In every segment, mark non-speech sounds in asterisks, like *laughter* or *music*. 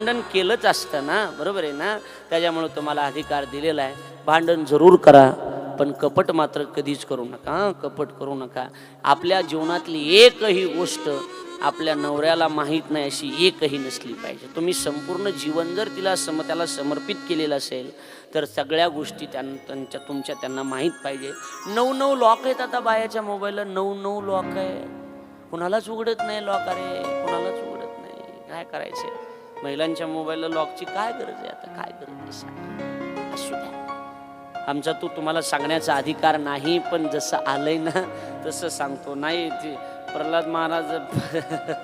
भांडण केलंच असतं ना? बरोबर आहे ना? त्याच्यामुळे तुम्हाला अधिकार दिलेला आहे. भांडण जरूर करा पण कपट मात्र कधीच करू नका कपट करू नका. आपल्या जीवनातली एकही गोष्ट आपल्या नवऱ्याला माहीत नाही अशी एकही नसली पाहिजे. तुम्ही संपूर्ण जीवन जर तिला सम त्याला समर्पित केलेलं असेल तर सगळ्या गोष्टी त्यां त्यांच्या तुमच्या त्यांना माहीत पाहिजे. नऊ नऊ लॉक आहेत आता बायाच्या मोबाईलला नऊ नऊ लॉक आहे. कुणालाच उघडत नाही लॉक अरे! कुणालाच उघडत नाही. काय करायचं? महिलांच्या मोबाईलला लॉकची काय गरज आहे आता? काय गरज आहे? सांग. असू द्या. आमचा तू तुम्हाला सांगण्याचा अधिकार नाही पण जसं आलंय ना तसं सांगतो. नाही ते प्रल्हाद महाराज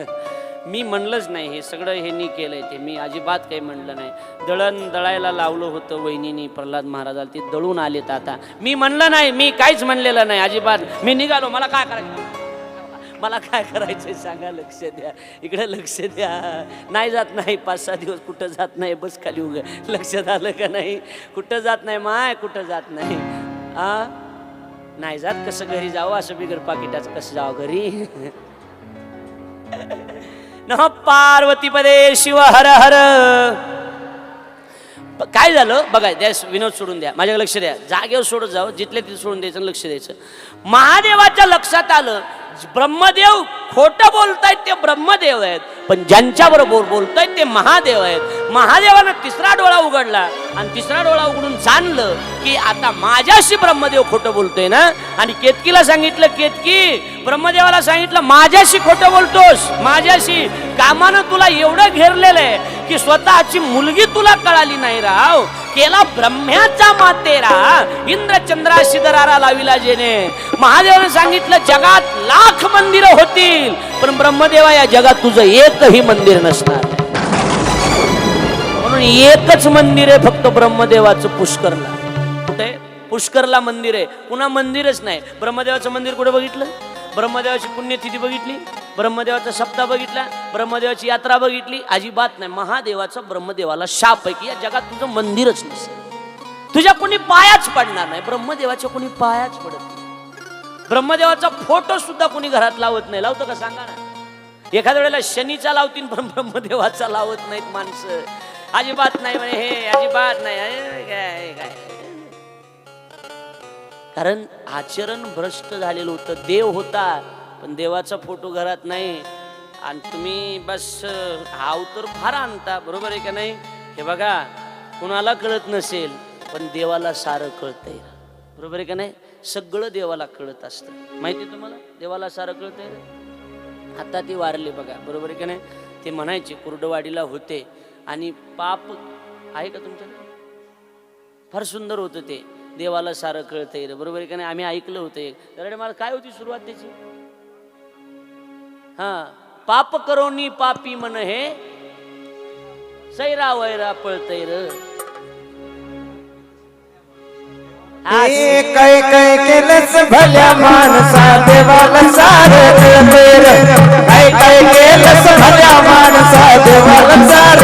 *laughs* मी म्हणलंच नाही हे सगळं ह्यांनी केलंय ते. मी अजिबात काही म्हणलं नाही. दळण दळायला लावलं होतं वहिनीनी प्रल्हाद महाराजाला. ते दळून आलेत आता. मी म्हणलं नाही मी काहीच म्हणलेलं नाही अजिबात. मी निघालो मला काय करायचं? मला काय करायचंय सांगा लक्ष द्या. इकडे लक्ष द्या. नाही जात नाही पाच सहा दिवस कुठं जात नाही बस खाली उग लक्षात आलं का नाही? कुठं जात नाही माय कुठं जात नाही? आ? नाही जात कसं घरी जावं? असं बिगर पाकिटाचं कसं जावं घरी? न पार्वती पदे शिव हर हर. काय झालं? बघा द्या विनोद सोडून द्या. माझ्या लक्ष द्या. जागेवर सोडत जावं जिथल्या तिथे सोडून द्यायचं लक्ष द्यायचं. महादेवाच्या लक्षात आलं ब्रह्मदेव खोटं बोलतायत ते ब्रह्मदेव आहेत. पण ज्यांच्या बरोबर बोलतायत ते महादेव आहेत. महादेवानं तिसरा डोळा उघडला आणि तिसरा डोळा उघडून जाणलं की आता माझ्याशी ब्रह्मदेव खोटं बोलतोय ना? आणि केतकीला सांगितलं केतकी ब्रह्मदेवाला सांगितलं माझ्याशी खोटं बोलतोस माझ्याशी. कामानं तुला एवढं घेरलेलं आहे की स्वतःची मुलगी तुला कळाली नाही राव. केला ब्रह्म्याचा मातेरा. इंद्रचंद्रा शिदरारा लाविला जेने. महादेवाने सांगितलं जगात लाख मंदिरं होतील पण ब्रह्मदेवा या जगात तुझं एकही मंदिर नसणार. म्हणून एकच मंदिर आहे फक्त ब्रह्मदेवाचं पुष्करला. कुठे? पुष्करला मंदिर आहे. पुन्हा मंदिरच नाही. ब्रह्मदेवाचं मंदिर कुठे बघितलं? ब्रह्मदेवाची पुण्यतिथी बघितली? ब्रह्मदेवाचा शब्द बघितला ब्रह्मदेवाची यात्रा बघितली अजिबात नाही. महादेवाचा ब्रह्मदेवाला शाप आहे की या जगात तुझं मंदिरच नसेल. तुझ्या कोणी पायाच पडणार नाही. ब्रह्मदेवाच्या कोणी पायाच पडत नाही. ब्रह्मदेवाचा फोटो सुद्धा कोणी घरात लावत नाही. लावतं का? सांगा ना. एखाद्या वेळेला शनीचा लावतील पण ब्रह्मदेवाचा लावत नाहीत माणसं. अजिबात नाही म्हणे हे अजिबात नाही. काय काय. कारण आचरण भ्रष्ट झालेलं होतं. देव होता. पण देवाचा फोटो घरात नाही. आणि तुम्ही बस हाव तर फार आणता बरोबर आहे का नाही? हे बघा कुणाला कळत नसेल पण देवाला सारं कळतंय. बरोबर आहे का नाही? सगळं देवाला कळत असतं. माहिती आहे तुम्हाला? देवाला सारं कळतंय? आता ती वारले बघा बरोबर आहे का नाही? ते म्हणायचे कुर्डवाडीला होते. आणि पाप आहे का तुमच्याकडे? फार सुंदर होतं ते. देवाला सारं कळतंय. बरोबर आहे का नाही? आम्ही ऐकलं होतं एक. तर मला काय होती सुरुवात त्याची? हा पाप करोनी पापी मन हे. सैरा वैरा पळतय र. काय काय केलंच भल्या माणसा देवाला सार काय काय केलंच भल्या माणसा देवाला सार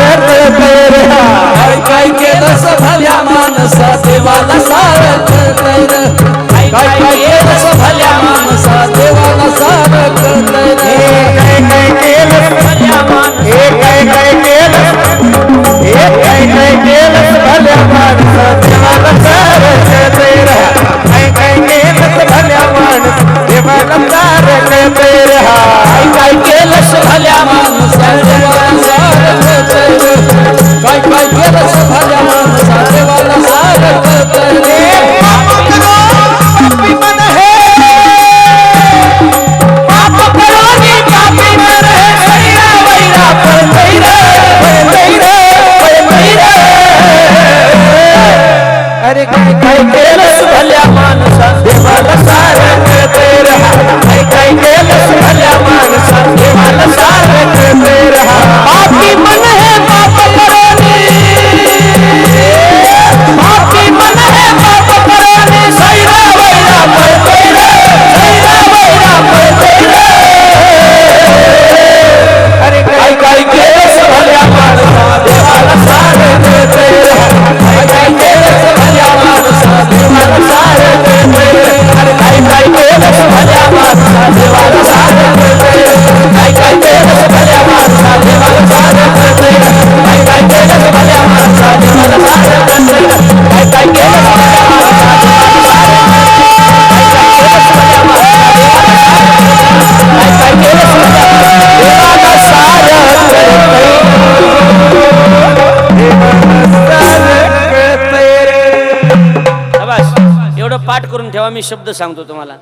ठेवा मी शब्द सांगतो तुम्हाला.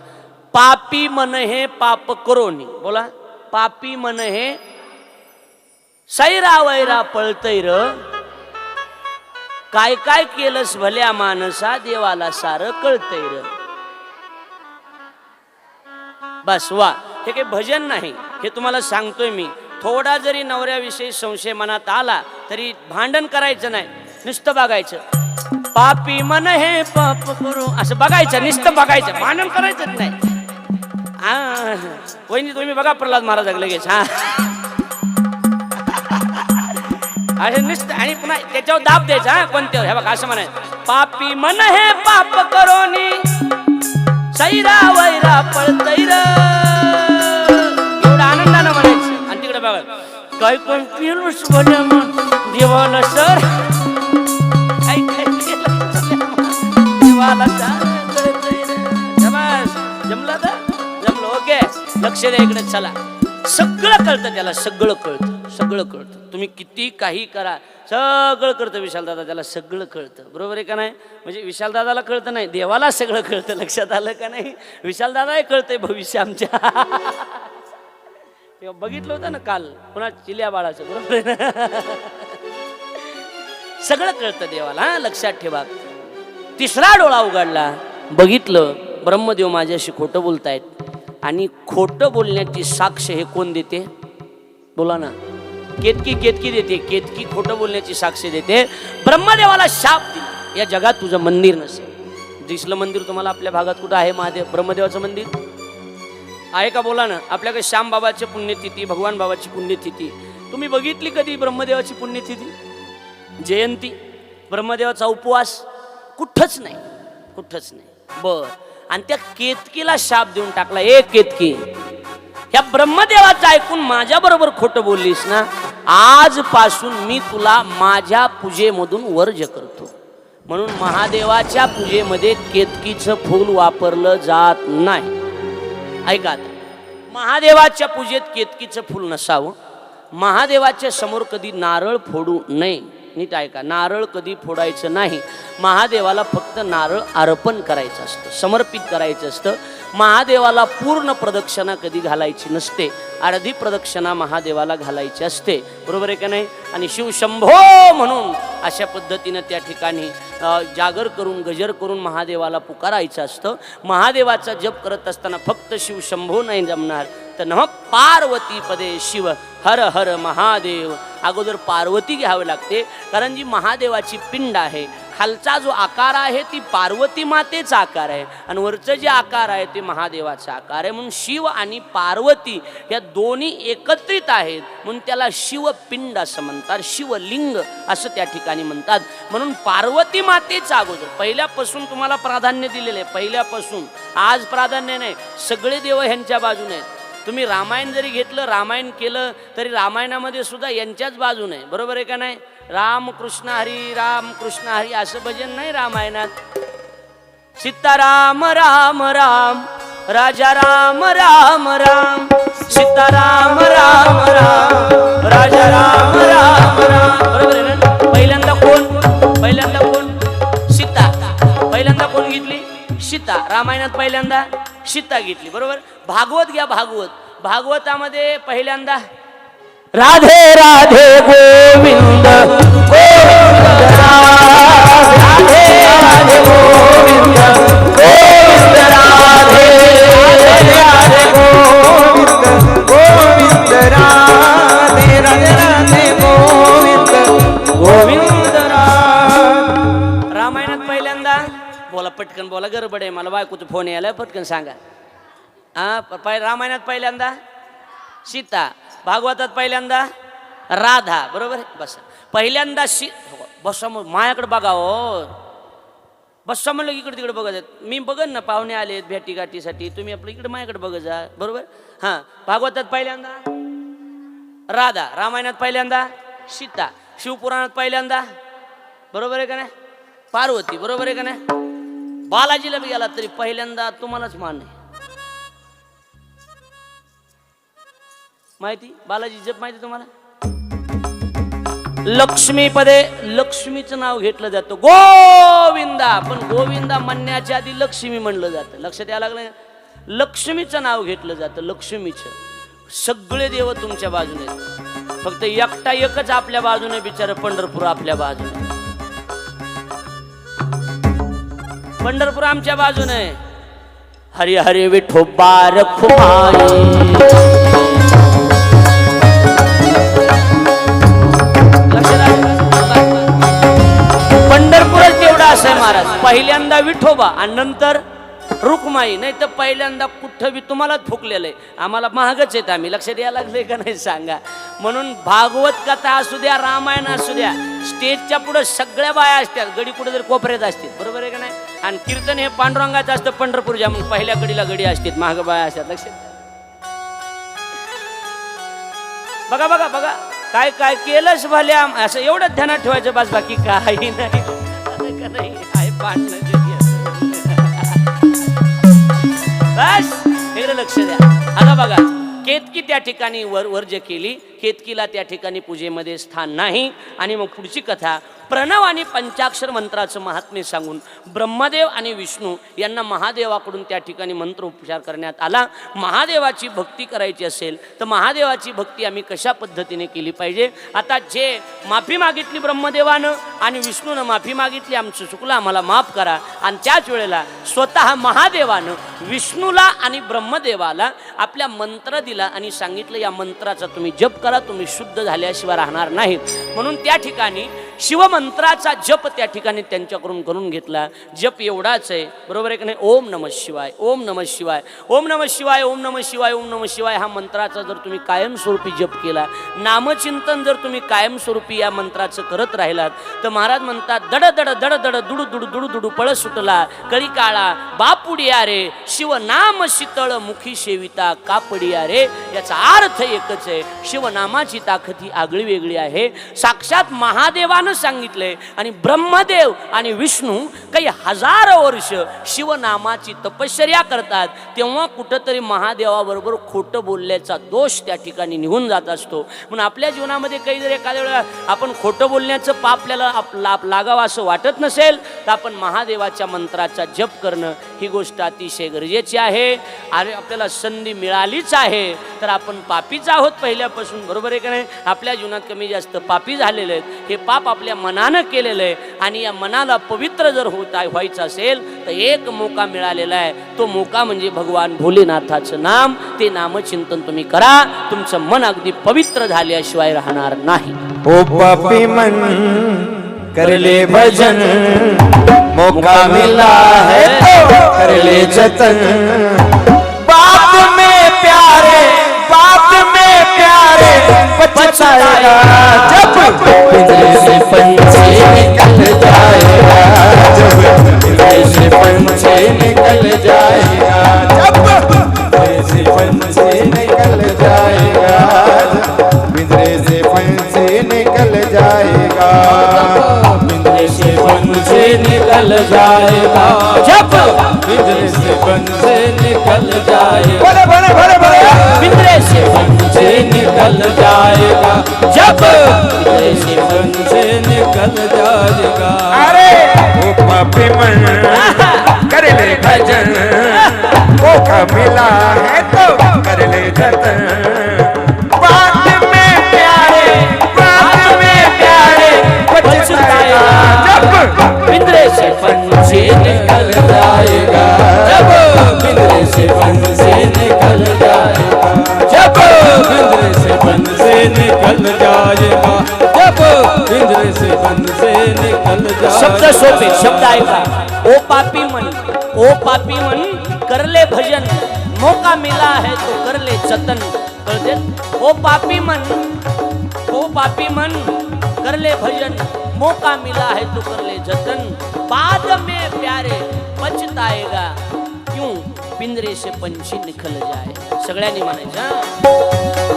पापी मन हे पाप करोनी. बोला. पापी मन हे सैरा वैरा पळतैर काय काय केलंस भल्या माणसा देवाला सार कळतैर बस वा. हे काही भजन नाही. हे तुम्हाला सांगतोय मी. थोडा जरी नवऱ्याविषयी संशय मनात आला तरी भांडण करायचं नाही. नुसतं बघायचं. पापी मन हे पाप करू. असं बघायचं नुसतं बघायचं. मानन करायचं नाही. हा वहिनी तुम्ही बघा प्रल्हाद महाराज लगेच. हा. असे नुसतं आणि पुन्हा त्याच्यावर दाब द्यायचा हा कोणत्यावर? हे बघा असं म्हणायचं. पापी मन हे पाप करोनी सैरा वैरा पळतैर एवढा आनंदानं म्हणायचं. आणि तिकडे बघा. काय काय पिलूस बोल देवाला सर. लक्ष द्या इकडे चला. सगळं कळतं त्याला सगळं कळतं सगळं कळतं. तुम्ही किती काही करा सगळं कळतं विशालदादा त्याला सगळं कळतं. बरोबर आहे का नाही? म्हणजे विशालदादाला कळतं नाही देवाला सगळं कळतं. लक्षात आलं का नाही? विशालदादा कळतंय भविष्य आमच्या. तेव्हा बघितलं होतं ना काल पुन्हा चिल्या बाळाचं बरोबर आहे ना? सगळं कळतं देवाला हा लक्षात ठेवा. तिसरा डोळा उघडला बघितलं ब्रह्मदेव माझ्याशी खोटं बोलतायत. आणि खोटं बोलण्याची साक्ष हे कोण देते? बोला ना. केतकी केतकी देते. केतकी खोटं बोलण्याची साक्ष देते. ब्रह्मदेवाला शाप दिली. या जगात तुझं मंदिर नसेल. दिसलं मंदिर तुम्हाला आपल्या भागात कुठं आहे महादेव? ब्रह्मदेवाचं मंदिर? आहे का? बोला ना. आपल्याकडे श्याम बाबाची पुण्यतिथी भगवान बाबाची पुण्यतिथी. तुम्ही बघितली कधी ब्रह्मदेवाची पुण्यतिथी? जयंती. ब्रह्मदेवाचा उपवास कुठंच नाही. कुठंच नाही. बर. आणि त्या केतकीला शाप देऊन टाकला ए केतकी ह्या ब्रह्मदेवाचं ऐकून माझ्या बरोबर खोटं बोललीस ना? आजपासून मी तुला माझ्या पूजेमधून वर्ज करतो. म्हणून महादेवाच्या पूजेमध्ये केतकीचं फूल वापरलं जात नाही. ऐका महादेवाच्या पूजेत केतकीचं फूल नसावं. महादेवाच्या समोर कधी नारळ फोडू नये. नीट ऐका. नारळ कधी फोडायचं नाही. महादेवाला फक्त नारळ अर्पण करायचं असतं समर्पित करायचं असतं. महादेवाला पूर्ण प्रदक्षिणा कधी घालायची नसते. अर्धी प्रदक्षिणा महादेवाला घालायची असते. बरोबर आहे का नाही? आणि शिवशंभो म्हणून अशा पद्धतीनं त्या ठिकाणी जागर करून गजर करून महादेवाला पुकारायचं असतं. महादेवाचा जप करत असताना फक्त शिवशंभो नाही जमणार. तर नम पार्वती पदे शिव हर हर महादेव. अगोदर पार्वती घ्यावी लागते. कारण जी महादेवाची पिंड आहे खालचा जो आकार आहे ती पार्वती मातेचा आकार आहे. आणि वरचं जे आकार आहे ते महादेवाचा आकार आहे. म्हणून शिव आणि पार्वती या दोन्ही एकत्रित आहेत. म्हणून त्याला शिवपिंड असं म्हणतात. शिवलिंग असं त्या ठिकाणी म्हणतात. म्हणून पार्वती मातेचा अगोदर. पहिल्यापासून तुम्हाला प्राधान्य दिलेलं आहे. पहिल्यापासून. आज प्राधान्य नाही. सगळे देव ह्यांच्या बाजूने आहेत. तुम्ही रामायण जरी घेतलं रामायण केलं तरी रामायणामध्ये सुद्धा यांच्याच बाजून आहे. बरोबर आहे का नाही? राम कृष्ण हरी राम कृष्ण हरी असं भजन नाही रामायणात. सीताराम राम राम राजा राम राम राम. सीताराम राम राम राजा राम राम राम. बरोबर आहे ना? पहिल्यांदा कोण? पहिल्यांदा कोण? सीता. पहिल्यांदा कोण घेतली? सीता. रामायणात पहिल्यांदा? सीता घेतली बरोबर? भागवत घ्या भागवत. भागवतामध्ये पहिल्यांदा राधे राधे गोविंद. गोविंद. राधे राधे गोविंद. बोला पटकन बोला गडबड आहे मला बायकोचा फोन यायला पटकन सांगा. हा प- पहि- रामायणात पहिल्यांदा? सीता. भागवतात पहिल्यांदा? राधा बरोबर आहे? बस. पहिल्यांदा सी हो, बसा मग माझ्याकडे बघा हो. बसा म्हणलं इकडे तिकडे बघत आहेत. मी बघन ना पाहुणे आलेत भेटी गाठीसाठी तुम्ही आपलं इकडे माझ्याकडे बघत जा बरोबर? हां भागवतात पहिल्यांदा? राधा. रामायणात पहिल्यांदा? सीता. शिवपुराणात पहिल्यांदा? बरोबर आहे का नाही? पार्वती बरोबर आहे का नाही? बालाजीला बी गेला तरी पहिल्यांदा तुम्हालाच मान आहे. माहिती? बालाजी जप माहिती तुम्हाला? लक्ष्मीपदे लक्ष्मीचं नाव घेतलं जातं. गोविंदा! पण गोविंदा म्हणण्याच्या आधी लक्ष्मी म्हणलं जातं. लक्षात यायला लागलं? लक्ष्मीचं नाव घेतलं जातं लक्ष्मीचं. सगळे देव तुमच्या बाजूने फक्त एकटा एकच आपल्या बाजूने बिचार पंढरपूर आपल्या बाजूने. पंढरपूर आमच्या बाजूने. हरी हरी विठो बार लक्षात पंढरपूरच असं आहे महाराज. पहिल्यांदा विठोबा आणि नंतर रुक्माई. नाही तर पहिल्यांदा कुठं बी तुम्हालाच फुकलेलं आहे. आम्हाला महागच येत आम्ही. लक्षात यायला लागले का नाही सांगा. म्हणून भागवत कथा असू द्या रामायण असू द्या स्टेजच्या पुढे सगळ्या बाया असतात. गडी कुठे जर कोपऱ्यात असतील. बरोबर आहे का नाही? आणि कीर्तन हे पांडुरंगाचं असतं पंढरपूरच्या म्हणून पहिल्या गडीला गडी असतात महाग बाया असतात लक्षात बघा बघा बघा. काय काय केलंच भल्या? असं एवढं ध्यानात ठेवायचं बस बाकी काही नाही. का नाही? बस इकडे लक्ष द्या. आता बघा केतकी त्या ठिकाणी वर वर्ज केली केतकीला त्या ठिकाणी पूजेमध्ये स्थान नाही. आणि मग पुढची कथा प्रणव आणि पंचाक्षर मंत्राचं महात्म्य सांगून ब्रह्मदेव आणि विष्णू यांना महादेवाकडून त्या ठिकाणी मंत्रोपचार करण्यात आला. महादेवाची भक्ती करायची असेल तर महादेवाची भक्ती आम्ही कशा पद्धतीने केली पाहिजे? आता जे माफी मागितली ब्रह्मदेवानं आणि विष्णूनं माफी मागितली आमचं चुकलं आम्हाला माफ करा. आणि त्याच वेळेला स्वतः महादेवानं विष्णूला आणि ब्रह्मदेवाला आपल्या मंत्र दिला आणि सांगितलं या मंत्राचा तुम्ही जप करा तुम्ही शुद्ध झाल्याशिवाय राहणार नाहीत. म्हणून त्या ठिकाणी शिवमंत्राचा जप त्या ठिकाणी त्यांच्याकडून करून घेतला. जप एवढाच आहे. बरोबर आहे की नाही? ओम नम शिवाय ओम नम शिवाय. ओम नम शिवाय ओम नम शिवाय ओम नम शिवाय हा मंत्राचा जर तुम्ही कायमस्वरूपी जप केला नामचिंतन जर तुम्ही कायमस्वरूपी या मंत्राचं करत राहिलात तर महाराज म्हणतात दड दड दड दड दुडू दुडू दुडू दुडू पळ सुटला कळी काळा बापुडिया रे शिवनाम शीतळ मुखी सेविता कापडिया रे. याचा अर्थ एकच आहे शिवनामाची ताकद ही आगळी वेगळी आहे. साक्षात महादेवान सांगितलंय आणि ब्रह्मदेव आणि विष्णू काही हजारो वर्ष शिवनामाची तपश्चर्या करतात तेव्हा कुठंतरी महादेवाबरोबर खोटं बोलल्याचा दोष त्या ठिकाणी निघून जात असतो. म्हणून आपल्या जीवनामध्ये काही जर एखाद्या वेळेला आपण खोटं बोलण्याचं पाप आपल्याला आप लाभ लागावं असं वाटत नसेल तर आपण महादेवाच्या मंत्राचा जप करणं ही गोष्ट अतिशय गरजेची आहे. आणि आपल्याला संधी मिळालीच आहे तर आपण पापीच आहोत पहिल्यापासून बरोबर आहे का नाही? आपल्या जीवनात कमी जास्त पापी झालेले आहेत. हे पाप आपल्या मनानं केलेलं आहे आणि या मनाला पवित्र जर होत आहे व्हायचं असेल तर एक मोका मिळालेला आहे. तो मोका म्हणजे भगवान भोलेनाथाचं नाम. ते नामचिंतन तुम्ही करा. तुमचं मन अगदी पवित्र झाल्याशिवाय राहणार नाही. ओ पापी मन करले भजन. मोका मिला है तो जतन. पछताएगा जब पिंजरे से पंछी निकल जाएगा जब पिंजरे से पंछी निकल जाएगा जब पिंजरे से पंछी निकल जाएगा निकल जाएगा। पिंजरे से पंछी निकल जाएगा। जब पिंजरे से पंछी निकल जाएगा। बड़े बड़े बड़े बड़े। पिंजरे से पंछी निकल जाएगा। जब पिंजरे से पंछी निकल जाएगा। अरे! ओ पापी मन कर ले भजन। *laughs* मौका मिला है तो कर ले जतन। जब पिंजरे से पंछी निकल जाएगा। जब पिंजरे से पंछी निकल जाएगा। जब पिंजरे से पंछी निकल जाएगा। जब पिंजरे से पंछी निकल शब्द जाएगा सोपे शब्द ऐका ओ पापी मन, ओ पापी मन करले भजन। मौका मिला है तो कर ले जतन। कळते ओ पापी मन, ओ पापी मन, कर ले भजन। मौका मिला है तो कर ले जतन। बाद में प्यारे पछताएगा क्यों? पिंजरे से पंछी निकल जाए। सगळ्यांनी म्हणायचं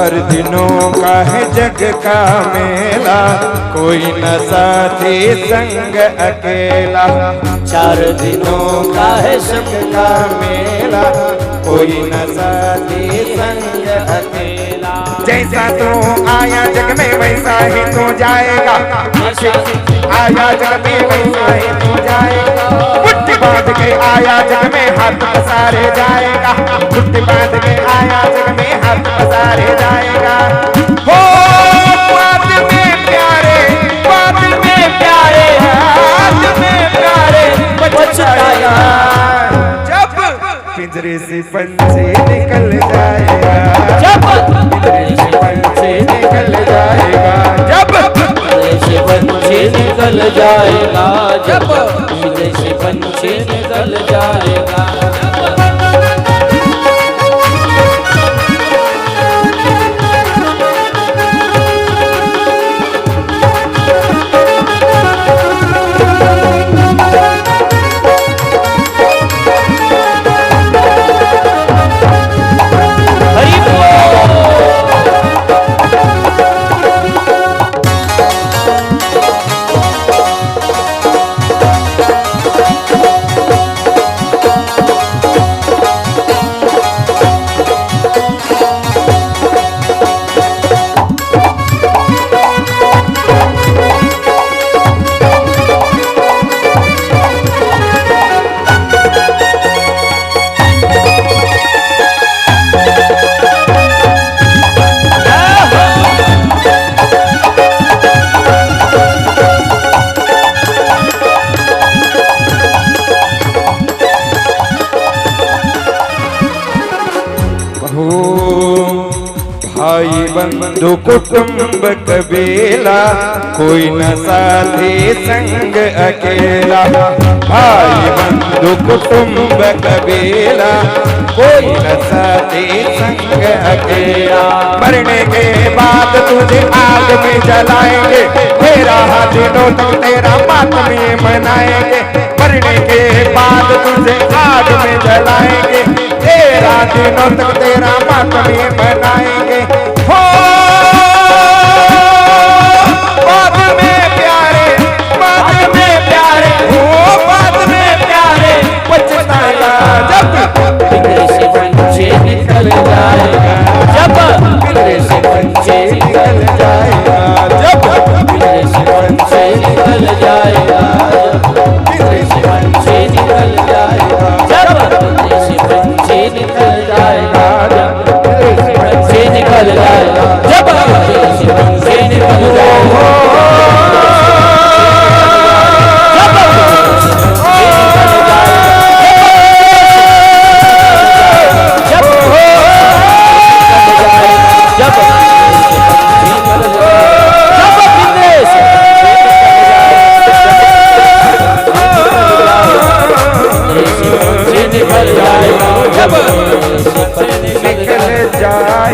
हर दिनों का है जग का मेला। कोई न साथी संग अकेला। चार दिनों का है जग का मेला। कोई न साथी संग अकेला। जैसा तू आया जग में वैसा ही तू जाएगा। आया जग में वैसा ही तू जाएगा। मुट्ठी बाँध के आया जग में हाथ पसारे जाएगा। मुट्ठी बाँध के आया जग में हाथ पसारे जाएगा। हो, बात में प्यारे, बात में प्यारे बात में प्यारे पिंजरे से पंछी निकल जाएगा। जब पिंजरे से पंछी निकल जाएगा। जब से पंछी निकल जाएगा। जब से पंछी निकल जाएगा। बंधु कुटुंब कबीला कोई न साथी संग अकेला। भाई बंधु कुटुंब कबीला कोई न साथी संग अकेला। मरने के बाद तुझे आग में जलाएंगे तेरा दिनों तक तेरा मातमी मनाएंगे। मरने के बाद तुझे आग में जलाएंगे तेरा दिनों तक तेरा मातमी मनाएंगे।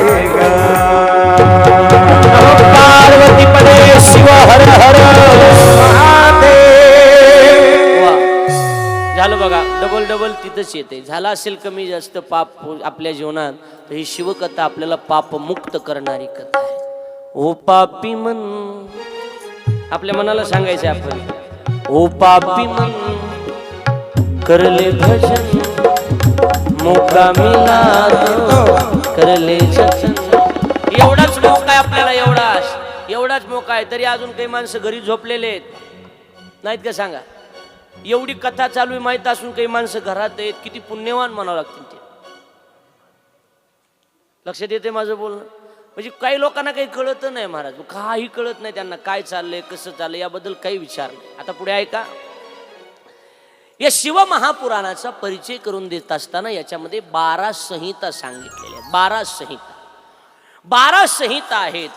जाएगा पार्वती पदे शिव हर हर झालं बघा डबल डबल तिथंच येते. झाला असेल कमी जास्त पाप आपल्या जीवनात तर ही शिवकथा आपल्याला पाप मुक्त करणारी कथा आहे. ओ पापी मन. आपल्या मनाला सांगायचं आपण. ओ पापी मन. करले भजन. मोका मिला करले एवढाच मोका आहे आपल्याला एवढाच. एवढाच मोका आहे. तरी अजून काही माणसं घरी झोपलेले आहेत. नाहीत का सांगा? एवढी कथा चालू आहे माहीत असून काही माणसं घरात आहेत. किती पुण्यवान म्हणावं लागतील ते. लक्षात येते माझं बोलणं? म्हणजे काही लोकांना काही कळत नाही महाराज. काही कळत नाही त्यांना काय चाललंय कसं चाललंय याबद्दल काही विचार नाही. आता पुढे ऐका या शिव महापुराणाचा परिचय करून देत असताना याच्यामध्ये बारा संहिता सांगितलेल्या आहेत. बारा संहिता. बारा संहिता आहेत.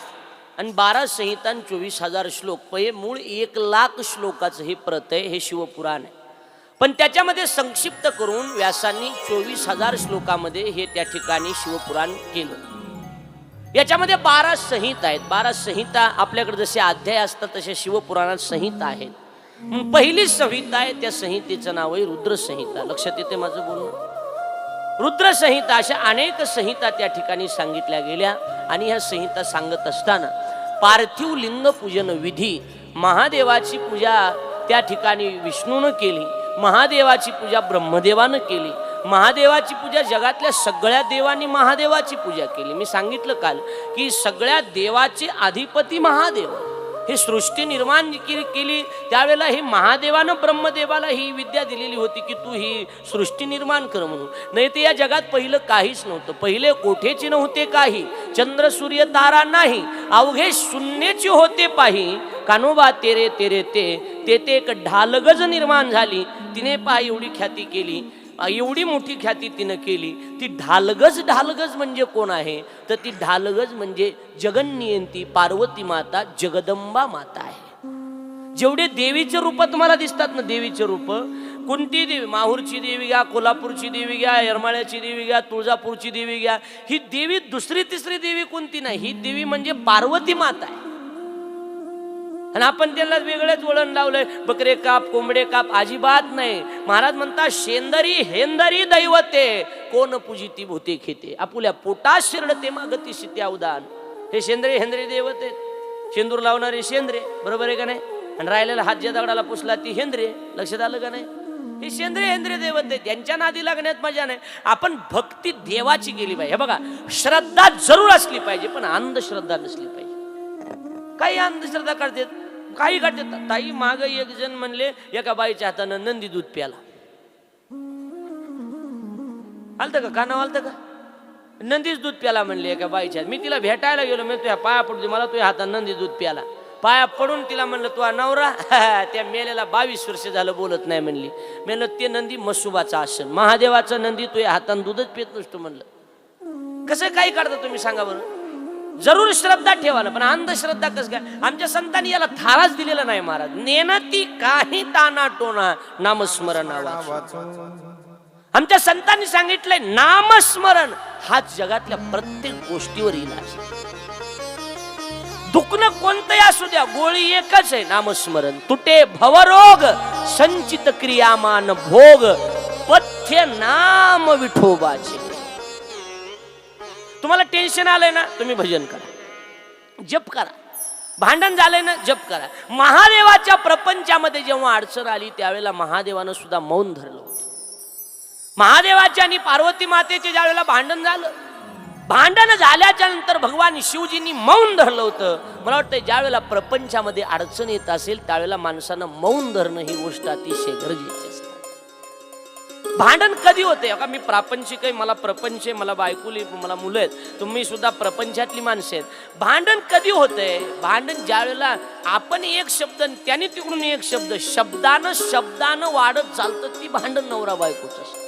आणि बारा संहिता आणि चोवीस हजार श्लोक प- मूळ एक लाख श्लोकाचं हे प्रत आहे हे शिवपुराण आहे. पण त्याच्यामध्ये संक्षिप्त करून व्यासांनी चोवीस हजार श्लोकामध्ये हे त्या ठिकाणी शिवपुराण केलं. याच्यामध्ये बारा संहिता आहेत. बारा संहिता आपल्याकडे जसे अध्याय असतात तसे शिवपुराणात संहिता आहेत. मग पहिली संहिता आहे त्या संहितेचं नाव आहे रुद्रसंहिता. लक्षात येते माझं बोलणं? रुद्रसंहिता अशा अनेक संहिता त्या ठिकाणी सांगितल्या गेल्या आणि ह्या संहिता सांगत असताना पार्थिव लिंग पूजन विधी महादेवाची पूजा त्या ठिकाणी विष्णूनं केली महादेवाची पूजा ब्रह्मदेवानं केली महादेवाची पूजा जगातल्या सगळ्या देवांनी महादेवाची पूजा केली. मी सांगितलं काल की सगळ्या देवाचे अधिपती महादेव. ही सृष्टी निर्माण केली केली. त्यावेळेला ही महादेवानं ब्रह्मदेवाला ही विद्या दिलेली होती की तू ही सृष्टी निर्माण कर म्हणून. नाही तर या जगात पहिलं काहीच नव्हतं. पहिले कोठेचे नव्हते काही. चंद्र सूर्य तारा नाही. अवघे शून्यचे होते पाही. कानोबा तेरे तेरे ते. ते ते एक ढालगज निर्माण झाली. तिने पाय एवढी ख्याती केली. एवढी मोठी ख्याती तिनं केली. ती ढालगज ढालगज म्हणजे कोण आहे? तर ती ढालगज म्हणजे जगन्नियंती पार्वती माता जगदंबा माता आहे. जेवढे देवीचे रूप तुम्हाला दिसतात ना देवीचे रूप कोणती देवी? माहूरची देवी घ्या कोल्हापूरची देवी घ्या येरमाळ्याची देवी घ्या तुळजापूरची देवी घ्या ही देवी दुसरी तिसरी देवी कोणती नाही? ही देवी म्हणजे पार्वती माता आहे. आणि आपण त्याला वेगळेच वळण लावलंय. बकरे काप कोंबडे काप अजिबात नाही. महाराज म्हणतात शेंदरी हेंदरी दैवते कोण पूजिती भूते खेते. आपुल्या पोटात शिरडते मागती शित्या उदान हे शेंद्रे हेंद्रे देवते. शेंदूर लावणारे शेंद्रे बरोबर आहे का नाही? आणि राहिलेला हात ज्या दगडाला पुसला ती हेंद्रे. लक्षात आलं का नाही? हे शेंद्रे हेंद्रे दैवत आहेत त्यांच्या नादी लागण्यात मजा नाही. आपण भक्ती देवाची केली पाहिजे. हे बघा श्रद्धा जरूर असली पाहिजे पण अंधश्रद्धा नसली पाहिजे. काही अंधश्रद्धा करतात? काही करतात ताई माग एक जण म्हणले एका बाईच्या हातानं नंदी दूध प्याला. आलतं का? कानावर आलतं का? नंदीच दूध प्याला म्हणले एका बाईच्या. मी तिला भेटायला गेलो मी तुझ्या पाया पडू मला तुझ्या हातात नंदी दूध प्याला. पाया पडून तिला म्हणलं तू नवरा. *laughs* त्या मेलेला बावीस वर्ष झालं बोलत नाही म्हणली. म्हणलं ते नंदी मसुबाचा आसन. महादेवाचा नंदी तुझ्या हातानं दूधच पित नसतो म्हणलं. कसं काही काढता तुम्ही सांगा बरं? जरूर श्रद्धा ठेवायला पण अंधश्रद्धा कसं काय? आमच्या संतांनी याला थाराच दिलेला नाही महाराज. नेनती काही ताना टोना नामस्मरण आमच्या संतांनी सांगितलंय नामस्मरण हाच जगातल्या प्रत्येक गोष्टीवर इलाज दुखणं कोणतंही असू द्या गोळी एकच आहे नामस्मरण. तुटे भवरोग संचित क्रियामान भोग पथ्य नाम विठोबाचे. तुम्हाला टेन्शन आलंय ना तुम्ही भजन करा. जप करा. भांडण झालंय ना जप करा. महादेवाच्या प्रपंचामध्ये जेव्हा अडचण आली त्यावेळेला महादेवानं सुद्धा मौन धरलं होतं. महादेवाच्या आणि पार्वती मातेचे ज्या वेळेला भांडण झालं भांडण झाल्याच्यानंतर भगवान शिवजींनी मौन धरलं होतं. मला वाटतं ज्या वेळेला प्रपंचामध्ये अडचण येत असेल त्यावेळेला माणसानं मौन धरणं ही गोष्ट अतिशय गरजेची असते. भांडण कधी होते? का मी प्रापंचिक आहे मला प्रपंच आहे मला बायकुली मला मुलं आहेत. तुम्ही सुद्धा प्रपंचातली माणसं आहेत. भांडण कधी होते? भांडण ज्या वेळेला आपण एक शब्द त्याने तिकडून एक शब्द शब्दानं शब्दानं वाढत चालतं ती भांडण नवरा बायकोचं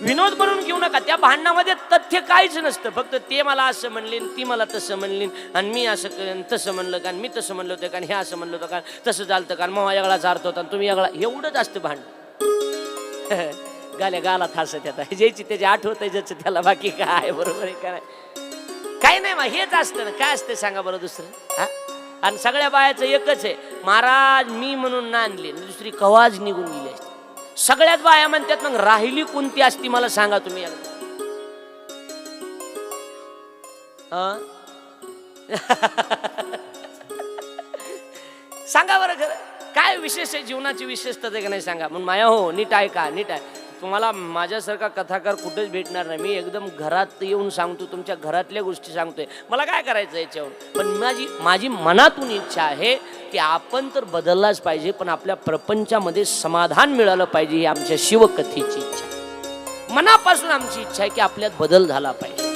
विनोद बनवून घेऊ नका. त्या भांडणामध्ये तथ्य काहीच नसतं. फक्त ते मला असं म्हणले ती मला तसं म्हणली आणि मी असं करेन तसं म्हणलं का मी तसं म्हणलं होतं का हे असं म्हणलं होतं का तसं चालतं का मग यागळाचा अर्थ होता आणि तुम्ही यागळा एवढंच असतं भांडण. *laughs* गाल्या गालात हसत आता ज्याची त्याची आठवत आहे ज्याचं त्याला बाकी काय बरोबर आहे काय काय नाही मग हेच असतं ना. काय असतं सांगा बरं दुसरं? हा? आणि सगळ्या बायाचं एकच आहे. महाराज मी म्हणून नांदले दुसरी कवाज निघून गेली असते. सगळ्यात बाया म्हणतात मग राहिली कोणती असती मला सांगा तुम्ही *laughs* सांगा बरं खरं. काय विशेष आहे? जीवनाची विशेषता ते का नाही सांगा? म्हणून माया हो नीट आहे का? नीट आहे. तुम्हाला माझ्यासारखा कथाकार कुठेच भेटणार नाही. मी एकदम घरात येऊन सांगतो तुमच्या घरातल्या गोष्टी सांगतोय. मला काय करायचं याच्यावर? पण माझी माझी मनातून इच्छा आहे की आपण तर बदललाच पाहिजे पण आपल्या प्रपंचामध्ये समाधान मिळालं पाहिजे ही आमच्या शिवकथेची इच्छा आहे. मनापासून आमची इच्छा आहे की आपल्यात बदल झाला पाहिजे.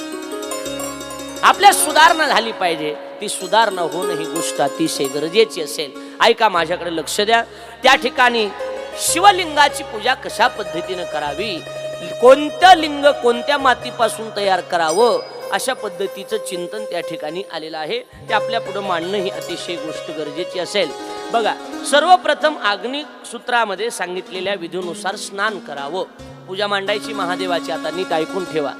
आपल्यात सुधारणा झाली पाहिजे. ती सुधारणा होणं ही गोष्ट अतिशय गरजेची असेल. ऐका माझ्याकडे लक्ष द्या. त्या ठिकाणी शिवलिंगाची पूजा कशा पद्धतीनं करावी? कोणतं लिंग कोणत्या मातीपासून तयार करावं? अशा पद्धतीचं चिंतन त्या ठिकाणी आलेलं आहे. ते आपल्या पुढं मांडणं ही अतिशय गोष्ट गरजेची असेल. बघा सर्वप्रथम अग्निसूत्रामध्ये सांगितलेल्या विधीनुसार स्नान करावं. पूजा मांडायची महादेवाची आता नीट ऐकून ठेवा.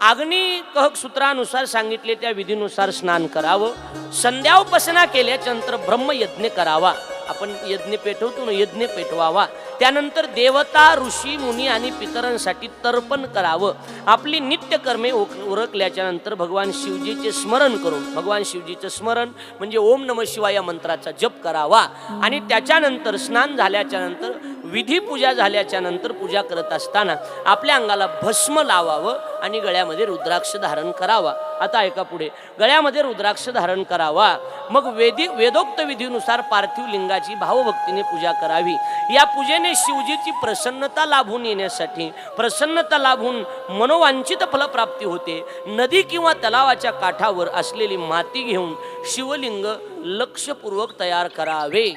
अग्नी कहक सूत्रानुसार सांगितले त्या विधीनुसार स्नान करावं. संध्याउपासना केल्याच्यानंतर ब्रह्मयज्ञ करावा. आपण यज्ञ पेटवतो ना यज्ञ पेटवावा. त्यानंतर देवता ऋषी मुनी आणि पितरांसाठी तर्पण करावं. आपली नित्यकर्मे ओक- उरकल्याच्या नंतर भगवान शिवजीचे स्मरण करून भगवान शिवजीचं स्मरण म्हणजे ओम नम शिवाय या मंत्राचा जप करावा. आणि त्याच्यानंतर स्नान झाल्याच्यानंतर विधी पूजा झाल्याच्यानंतर पूजा करत असताना आपल्या अंगाला भस्म लावावं आणि गळ्यामध्ये रुद्राक्ष धारण करावा. आता ऐका पुढे. गळ्यामध्ये रुद्राक्ष धारण करावा. मग वेदी वेदोक्त विधीनुसार पार्थिव लिंगाची भावभक्तीने पूजा करावी. या पूजेने शिवजीची प्रसन्नता लाभून येण्यासाठी प्रसन्नता लाभून मनोवांछित फलप्राप्ती होते. नदी किंवा तलावाच्या काठावर असलेली माती घेऊन शिवलिंग लक्षपूर्वक तयार करावे.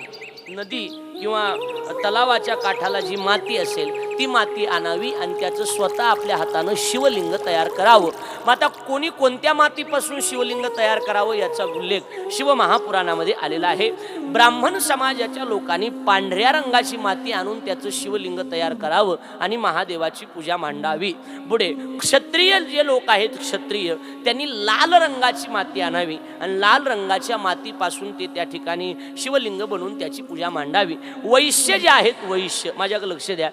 नदी किंवा तलावाच्या काठाला जी माती असेल ती माती आणावी आणि त्याचं स्वतः आपल्या हातानं शिवलिंग तयार करावं. मग आता कोणी कोणत्या मातीपासून शिवलिंग तयार करावं याचा उल्लेख शिवमहापुराणामध्ये आलेला आहे. ब्राह्मण समाजाच्या लोकांनी पांढऱ्या रंगाची माती आणून त्याचं शिवलिंग तयार करावं आणि महादेवाची पूजा मांडावी. पुढे क्षत्रिय जे लोक आहेत क्षत्रिय त्यांनी लाल रंगाची माती आणावी आणि लाल रंगाच्या मातीपासून ते त्या ठिकाणी शिवलिंग बनवून त्याची पूजा मांडावी. वैश्य जे आहेत वैश्य माझ्याकडे लक्ष द्या.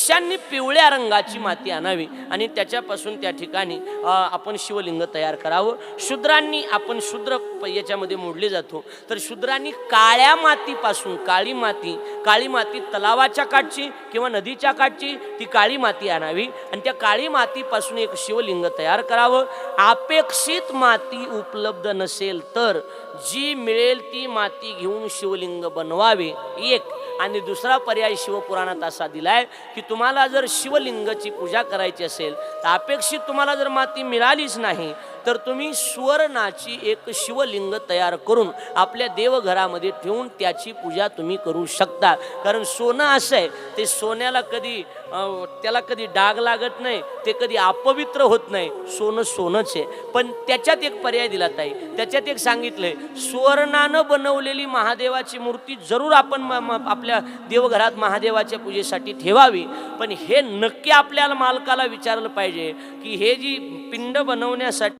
शिष्यांनी पिवळ्या रंगाची माती आणावी आणि त्याच्यापासून त्या ठिकाणी आपण शिवलिंग तयार करावं. शूद्रांनी आपण शूद्र याच्यामध्ये मोडले जातो. तर शूद्रांनी काळ्या मातीपासून काळी माती काळी माती तलावाच्या काठची किंवा नदीच्या काठची ती काळी माती आणावी आणि त्या काळी मातीपासून एक शिवलिंग तयार करावं. अपेक्षित माती उपलब्ध नसेल तर जी मिळेल ती माती घेऊन शिवलिंग बनवावे. एक. आणि दुसरा पर्याय शिवपुराणात असा दिलाय की तुम्हाला जर शिवलिंगाची पूजा करायची असेल तर अपेक्षित तुम्हाला जर माती मिळालीच नाही तर तुम्ही सुवर्णाची एक शिवलिंग तयार करून आपल्या देवघरामध्ये ठेवून त्याची पूजा तुम्ही करू शकता. कारण सोनं असं आहे ते सोन्याला कधी त्याला कधी डाग लागत नाही ते कधी अपवित्र होत नाही. सोनं सोनंच आहे. पण त्याच्यात एक पर्याय दिला ताई. त्याच्यात एक सांगितलंय सुवर्णानं बनवलेली महादेवाची मूर्ती जरूर आपण म- आपल्या देवघरात महादेवाच्या पूजेसाठी ठेवावी. पण हे नक्की आपल्याला मालकाला विचारलं पाहिजे की हे जी पिंड बनवण्यासाठी